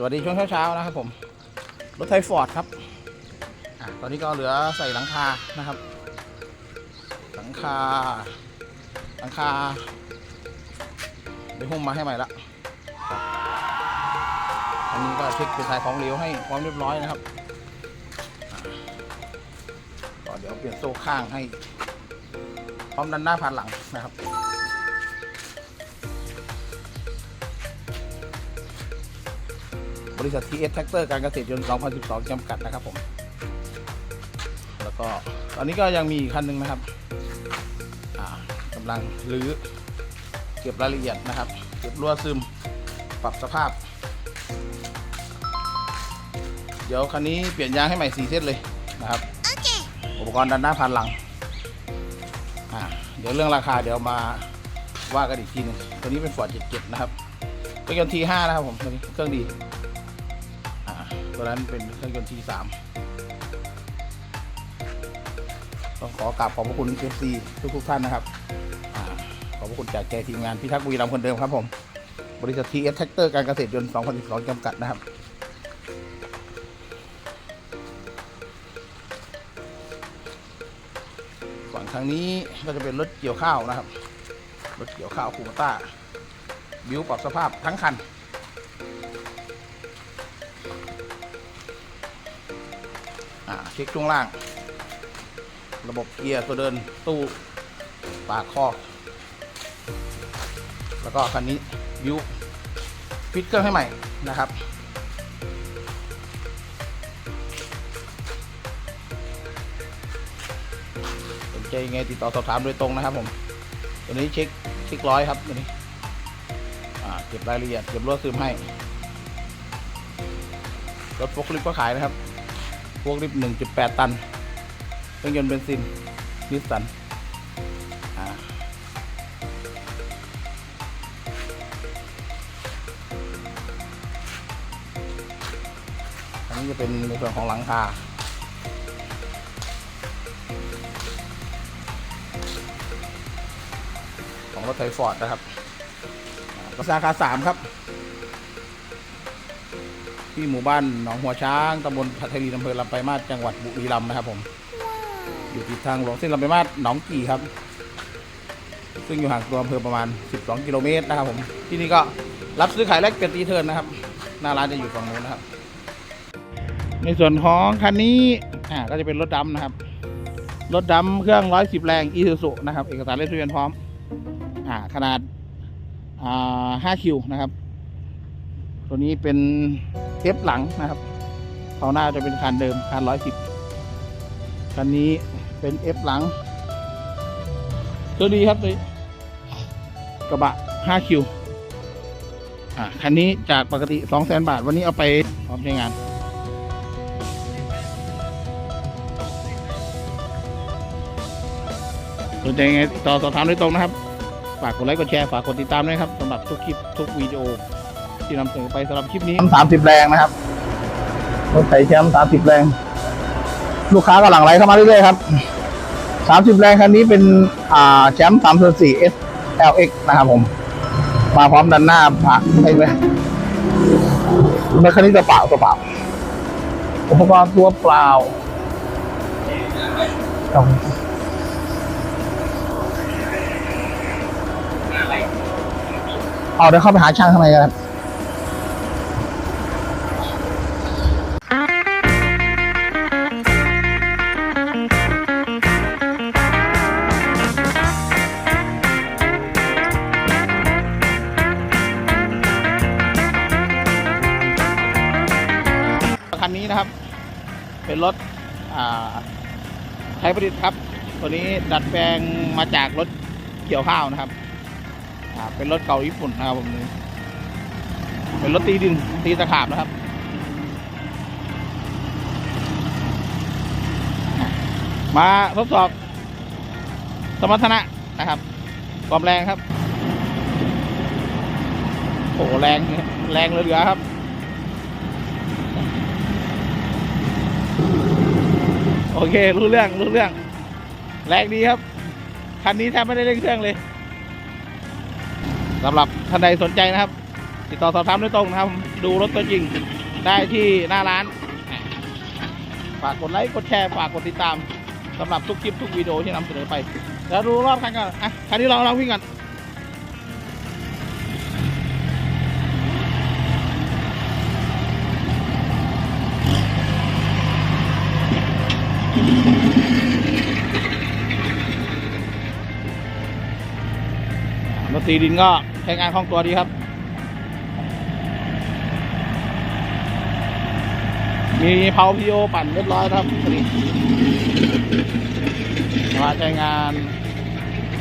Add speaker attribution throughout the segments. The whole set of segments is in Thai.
Speaker 1: สวัสดีช่วงเช้าๆนะครับผม รถไทยฟอร์ดครับอตอนนี้ก็เหลือใส่หลังคานะครับ หลังคา หลังคาได้หุ้มมาให้ใหม่ละอันนี้ก็เช็คเป็นสายของเหลวให้พร้อมเรียบร้อยนะครับก็เดี๋ยวเปลี่ยนโซ่ข้างให้ พร้อมดันหน้าผ่านหลังนะครับ บริษัท TS Tractor การเกษตรยนต์ 2012 จำกัดนะครับผม แล้วก็ตอนนี้ก็ยังมีอีกคันหนึ่งนะครับอ่ากำลังรื้อเก็บรายละเอียดนะครับ เก็บรั่วซึม ปรับสภาพ เดี๋ยวคันนี้เปลี่ยนยางให้ใหม่4เส้นเลยนะครับ อุปกรณ์ดันหน้าผ่านหลังอ่าเดี๋ยวเรื่องราคาเดี๋ยวมาว่ากันอีกทีหนึงตัวนี้เป็น Ford 77นะครับเครื่องยนต์ T5 นะครับผมตัวนี้เครื่องดีอ่า ตัวนั้นเป็นเครื่องยนต์ T3 ต้องขอกราบขอบพระคุณ FC ทุกทุกท่านนะครับอขอบพระคุณจากแกทีมงานพิทักษ์บุรีรัมย์คนเดิมครับผม บริษัท TS Tractor การเกษตรยนต์2012จำกัดนะครับฝั่งทางนี้ก็จะเป็นรถเกี่ยวข้าวนะครับ รถเกี่ยวข้าวคูมาต้า บิวปรับสภาพทั้งคัน ช็คช่วงล่าง ระบบเกียร์ตัวเดินตู้ปากคอกแล้วก็คันนี้บิวฟิตเครื่องให้ใหม่นะครับสนใจยังไงติดต่อสอบถามโดยตรงนะครับผม ตัวนี้เช็คเช็คร้อยครับตัวนี้เก็บรายละเอียดเก็บรวดซึมให้รถโฟกลิฟต์ก็ขายนะครับ วกลิฟต์1.8 ตันเครื่องยนต์เบนซินนิสสันอันนี้จะเป็นในส่วนของหลังคาของรถไทยฟอร์ดนะครับอ่าสาขาสามครับ ที่หมู่บ้านหนองหัวช้างตำบลพัทลีอำเภอลำไปลายมาศจังหวัดบุรีรัมย์นะครับผม อยู่ติดทางหลวงเส้นลำไปลายมาศหนองกี่ครับ ซึ่งอยู่ห่างตัวอำเภอประมาณ 12 กิโลเมตรนะครับผม ที่นี่ก็รับซื้อขายแลกเปลี่ยนตีเทิร์นนะครับ หน้าร้านจะอยู่ฝั่งนู้นนะครับ ในส่วนของคันนี้อ่าก็จะเป็นรถดำนะครับ รถดำเครื่อง 110 แรงอีซูซุนะครับ เอกสารเลขทะเบียนพร้อม อ่า ขนาด อ่า 5 คิวนะครับ ตัวนี้เป็น เทปหลังนะครับเขาหน้าจะเป็นคันเดิมคัน110คันนี้เป็นเอฟหลังตัวดีครับตัวนี้กระบะ5คิวอ่าคันนี้จากปกติ200,000บาท วันนี้เอาไปพร้อมใช้งานสนใจไงต่อสอบถามโดยตรงนะครับ ฝากกดไลค์กดแชร์ ฝากกดติดตามด้วยครับสำหรับทุกคลิปทุกวิดีโอ ที่นำเสนอไปสำหรับคลิปนี้สามสิบแรงนะครับรถไถแชมป์สามสิบแรง ลูกค้าก็หลังไหลเข้ามาเรื่อยๆครับสามสิบแรงคันนี้เป็นอ่าแชมป์สามส่วนสี่ S L X นะครับผม มาพร้อมดันหน้าผ่าใช่ไหมแล้วคันนี้กระเป๋ากระเป๋าอุปกรณ์ตัวเปล่าครับเอาเดี๋ยวเข้าไปหาช่างข้างในกันครับ ไทยประดิษฐ์ครับ ตัวนี้ดัดแปลงมาจากรถเกี่ยวข้าวนะครับ เป็นรถเก่าญี่ปุ่นนะครับผมเป็นรถตีดินตีตะขาบนะครับมาทดสอบ สมรรถนะนะครับความแรงครับ โอ้แรง แรงเหลือๆครับ โอเค รู้เรื่องรู้เรื่อง แรงดีครับคันนี้แทบไม่ได้เร่งเครื่องเลยสำหรับท่านใดสนใจนะครับ ติดต่อสอบถามโดยตรงนะครับ ดูรถตัวจริงได้ที่หน้าร้าน ฝากกดไลค์กดแชร์ฝากกดติดตามสำหรับทุกคลิปทุกวิดีโอที่นำเสนอไป แล้วดูรอบคันก่อนอะคันนี้ลองลองวิ่งก่อน ตีดินก็ใช้งานคล่องตัวดีครับ มีเผาพีโอปั่นเรียบร้อยครับนนี้สามาใช้งาน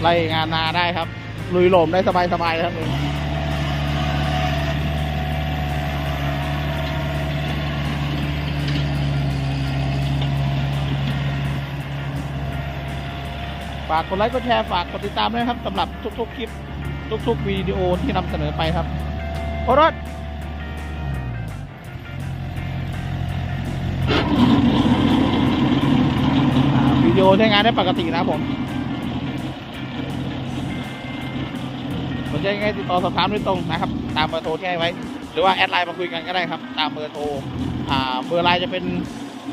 Speaker 1: ไล่งานนาได้ครับ ลุยโหลมได้สบายๆครับฝากกดไลค์กดแชร์ฝากกดติดตามด้วยครับสำหรับทุกๆคลิป ทุกๆวิดีโอที่นำเสนอไปครับโอรสวิดีโอใช้งานได้ปกตินะครับผมสนใจยังไงติดต่อสอบถามโดยตรงนะครับ ตามเบอร์โทรที่ให้ไว้ หรือว่าแอดไลน์มาคุยกันก็ได้ครับ ตามเบอร์โทรอ่าเบอร์ไลน์จะเป็น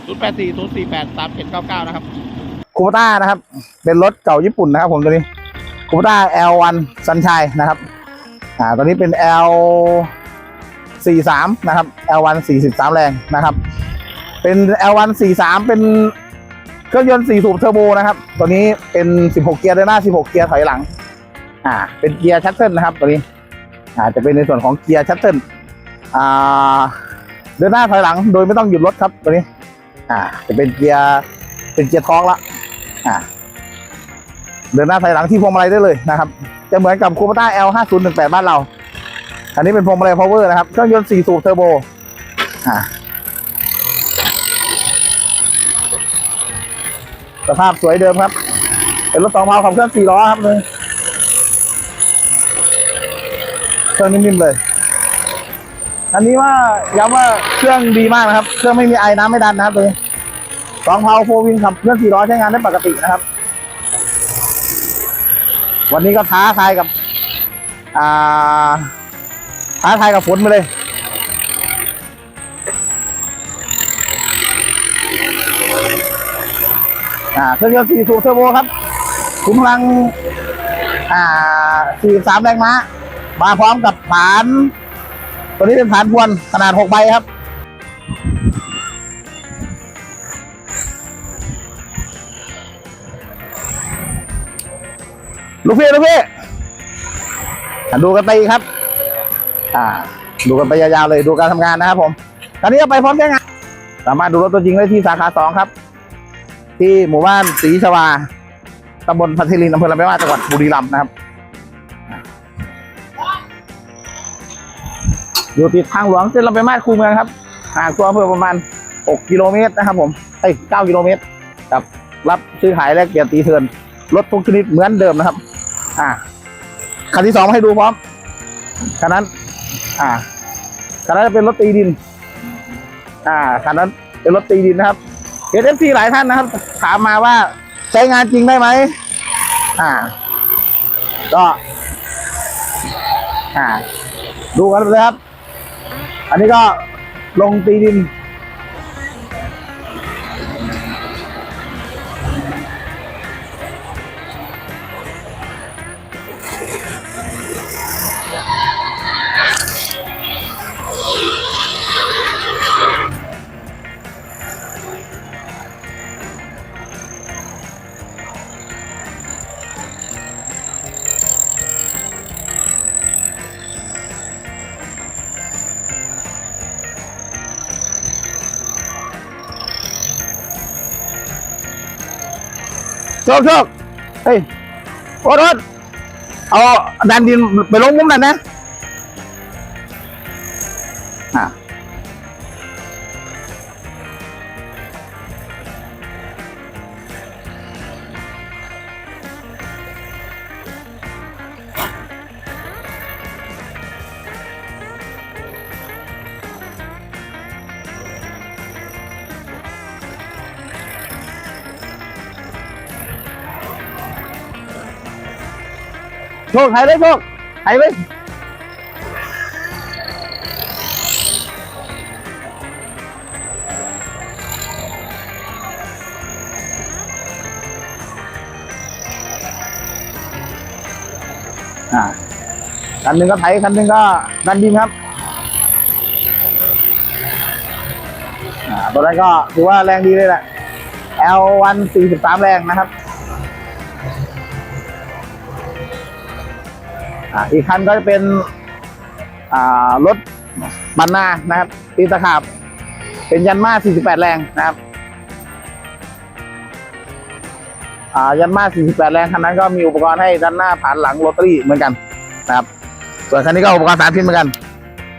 Speaker 1: 0 8 4 0 4 8 3 7 9 9 นะครับคูปต้านะครับ เป็นรถเก่าญี่ปุ่นนะครับผมตัวนี้ คูปต้า L1 Sunshine นะครับอ่าตัวนี้เป็น L 43นะครับ L1 43 แรงนะครับ เป็น L1 43 เป็นเครื่องยนต์4สูบเทอร์โบนะครับ ตัวนี้เป็น 16 เกียร์เดินหน้า 16 เกียร์ถอยหลัง อ่า เป็นเกียร์ชัตเทิลนะครับตัวนี้ อ่า จะเป็นในส่วนของเกียร์ชัตเทิลอ่า เดินหน้าถอยหลัง โดยไม่ต้องหยุดรถครับตัวนี้ อ่า จะเป็นเกียร์ เป็นเกียร์ท้องละ อ่า เดินหน้าถอยหลังที่พวงมาลัยได้เลยนะครับ จะเหมือนกับคูปต้า L 5018บ้านเรา อันนี้เป็นพวงมาลัย power นะครับ เครื่องยนต์4สูบเทอร์โบอ่าสภาพสวยเดิมครับ เป็นรถสองเพาขับเคลื่อนสี่ล้อครับเลยเครื่องนิ่มๆเลย อันนี้ว่าย้ำว่าเครื่องดีมากนะครับ เครื่องไม่มีไอน้ำไม่ดันนะครับเลยสองเพาโฟวินขับเคลื่อนสี่ล้อใช้งานได้ปกตินะครับ วันนี้ก็ท้าทายกับ อ่า ท้าทายกับฝนไปเลย อ่าเครื่องยนต์สี่สูบเทอร์โบครับขุมพลัง อ่าสี่สามแรงม้า มาพร้อมกับฐาน ตัวนี้เป็นฐานพวนขนาดหกใบครับ ลูกพี่ลูกพี่ดูกันไปครับ อ่า ดูกันไปยาวๆเลยดูการทำงานนะครับผมตอนนี้ก็ไปพร้อมใช้งานสามารถดูรถตัวจริงได้ที่สาขาสองครับ ที่หมู่บ้านศรีชวาตำบลพัทลินอำเภอลำปางมาจังหวัดบุรีรัมย์นะครับอยู่ติดทางหลวงเส้นลำปางมาคูเมืองครับห่างตัวอำเภอประมาณ 6 กิโลเมตรนะครับ ผมเอ้ย9กิโลเมตรครับรับซื้อขายแลกเปลี่ยนตีเทินรถทุกชนิดเหมือนเดิมนะครับ อ่าคันที่สองมาให้ดูพร้อมคันนั้น อ่าคันนั้นจะเป็นรถตีดิน อ่าคันนั้นเป็นรถตีดินนะครับเอฟซีหลายท่านนะครับ ถามมาว่าใช้งานจริงได้ไหมอ่า ก็ อ่า ดูกันเลยครับ อันนี้ก็ลงตีดิน โชคโชคเฮ้ยโอ๊ตโอ๊ตเอาดันดินไปลงมุมนั่นนะ โชคไทยได้โชคไทยไว้คันหนึ่งก็ไถคันหนึ่งก็ดันดินครับตัวนั้นก็ถือว่าแรงดีเลยแหละ L1 43 แรงนะครับ อีกคันก็จะเป็นรถบันนานะครับตีตะขาบ เป็นยันมา 48 แรงนะครับอ่ายันมา 48 แรงคันนั้นก็มีอุปกรณ์ให้ด้านหน้าผ่านหลังโรตารี่เหมือนกันนะครับ ส่วนคันนี้ก็อุปกรณ์สามชิ้นเหมือนกัน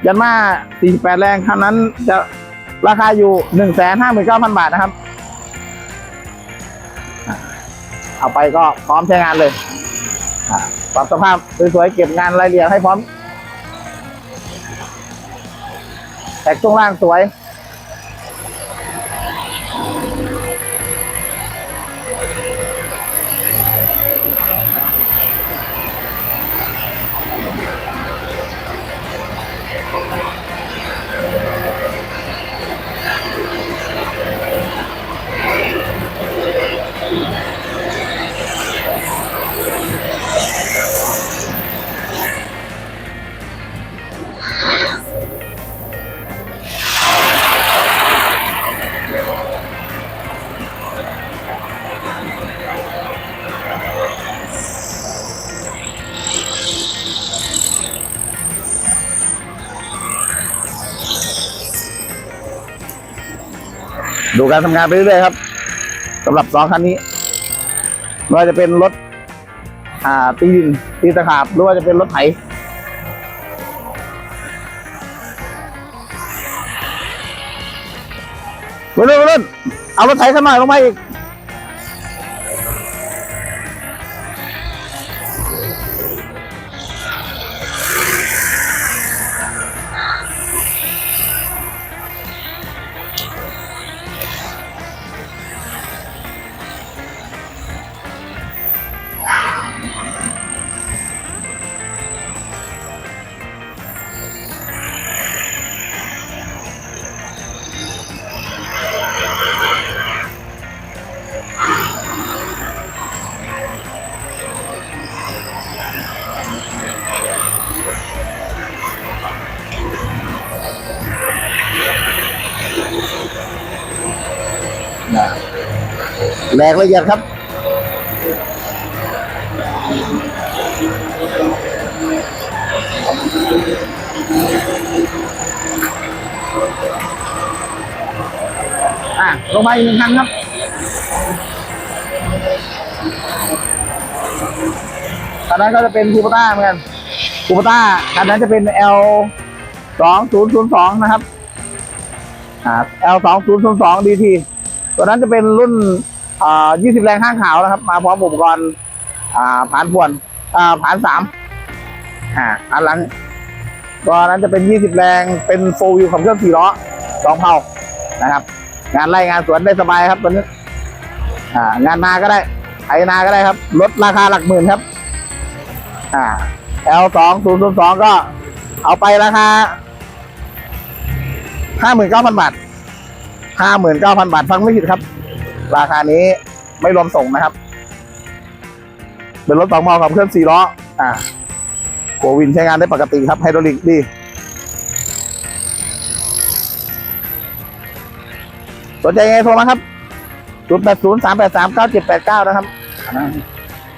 Speaker 1: ยันมา 48 แรงคันนั้นจะราคาอยู่ 159,000 บาทนะครับ เอาไปก็พร้อมใช้งานเลยอ่า ปรับสภาพสวยๆเก็บงานรายละเอียดให้พร้อม แต่ช่วงล่างสวย การทำงานไปเรื่อยๆครับสำหรับสองคันนี้ไม่ว่าจะเป็นรถอ่าตีดินตีตะขาบหรือว่าจะเป็นรถไถไปเรื่อยๆเรื่อยๆเอารถไถขึ้นมาลงมาอีก แหลกละเอียดครับอะลงมาอีกหนึ่งคันครับคันนั้นก็จะเป็นคูปต้าเหมือนกันคูปต้าคันนั้นจะเป็น L สองศูนย์ศูนย์สองนะครับอ่า L สองศูนย์ศูนย์สอง DT ตัวนั้นจะเป็นรุ่น อ่า20 แรงข้างขาวนะครับ มาพร้อมอุปกรณ์อ่าผ่านพวนอ่าผ่านสามอ่าอันหลังตัวนั้นจะเป็น 20 แรงเป็นโฟวิวขับเคลื่อนสี่ล้อสองเผานะครับ งานไร่งานสวนได้สบายครับตัวนี้อ่างานนาก็ได้ไถนาก็ได้ครับลดราคาหลักหมื่นครับอ่า L สองศูนย์ศูนย์สองก็เอาไปราคาห้าหมื่นเก้าพันบาทห้าหมื่นเก้าพันบาทฟังไม่ผิดครับ ราคานี้ไม่รวมส่งนะครับ เป็นรถสองมอกับเคลื่อนสี่ล้อ อ่าโกวินใช้งานได้ปกติครับไฮดรอลิกดีสนใจไงโทรมาครับศูนย์แปดศูนย์สามแปดสามเก้าเจ็ดแปดเก้านะครับ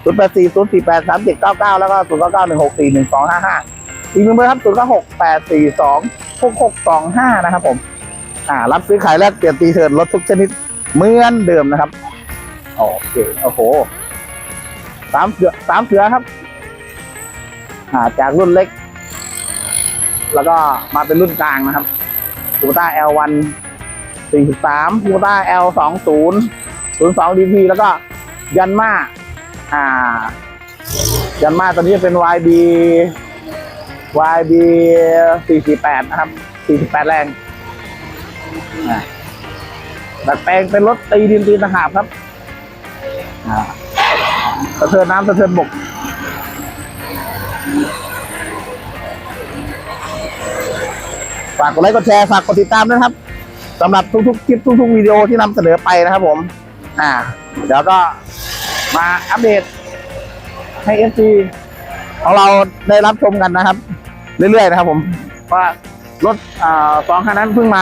Speaker 1: ศูนย์แปดสี่ศูนย์สี่แปดสามเจ็ดเก้าเก้าแล้วก็ศูนย์เก้าเก้าหนึ่งหกสี่หนึ่งสองห้าห้าอีกหนึ่งเบอร์ครับศูนย์เก้าหกแปดสี่สองหกหกสองห้านะครับผม อ่า รับซื้อขายแลกเปลี่ยนตีเถินรถทุกชนิด เหมือนเดิมนะครับโอเคโอ้โหสามเสือสามเสือครับอ่าจากรุ่นเล็ก แล้วก็มาเป็นรุ่นกลางนะครับคูต้า L1 43คูต้า L20 02 DP แล้วก็ยันมาอ่า ยันมาตอนนี้เป็น YB YB 48นะครับ 48 แรงอ่า ดัดแปลงเป็นรถตีดินตีตะขาบครับสะเทินน้ำสะเทินบกฝากกดไลค์กดแชร์ฝากกดติดตามด้วยนะครับสำหรับทุกๆคลิปทุกๆวิดีโอที่นำเสนอไปนะครับผม อ่า เดี๋ยวก็มาอัปเดตให้เอฟซีของเราได้รับชมกันนะครับ เรื่อยๆนะครับผมว่ารถอ่าสองคันนั้นเพิ่งมา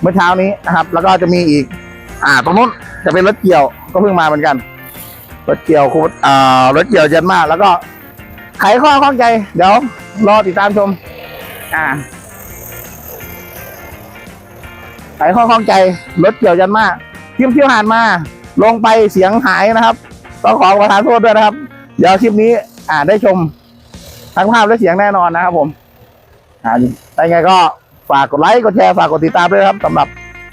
Speaker 1: เมื่อเช้านี้นะครับ แล้วก็จะมีอีก อ่า ตรงนู้นจะเป็นรถเกี่ยว ก็เพิ่งมาเหมือนกัน รถเกี่ยวคูอ่ารถเกี่ยวเยอะมาก แล้วก็ไขข้อข้องใจ เดี๋ยวรอติดตามชม อ่าไขข้อข้องใจ รถเกี่ยวยันมาคลิปที่ผ่านมา ลงไปเสียงหายนะครับต้องขอประทานโทษด้วยนะครับ เดี๋ยวคลิปนี้ อ่าได้ชมทั้งภาพและเสียงแน่นอนนะครับผม อ่าได้ไงก็ ฝากกดไลค์กดแชร์ฝากกดติดตามด้วยครับสำหรับ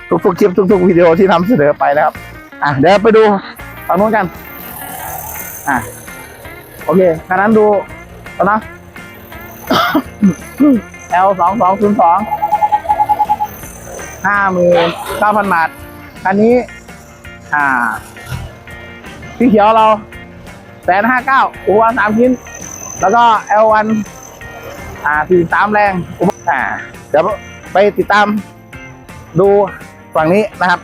Speaker 1: ทุกๆคลิปทุกๆวิดีโอที่นำเสนอไปนะครับอะเดี๋ยวไปดูฝั่งนู้นกันอะโอเคขณะนั้นดูตอนนะ L สองสองศูนย์สองห้าหมื่นเก้าพันบาทคันนี้ อ่าสีเขียวเราแสนห้าเก้าอุปกรณ์สามชิ้น แล้วก็ L1 อ่าสี่สามแรงอุปอ่า ดี๋ยวไปติดตามดูฝั่งนี้นะครับ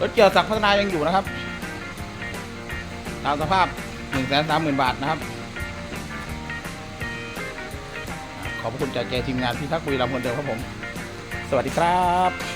Speaker 2: รถเกี่ยวสักพัฒนายังอยู่นะครับ ตามสภาพหนึ่งแสนสามหมื่นบาทนะครับ ขอบพระคุณจากแกทีมงานพิทักษ์บุรีรัมย์คนเดิมครับผม สวัสดีครับ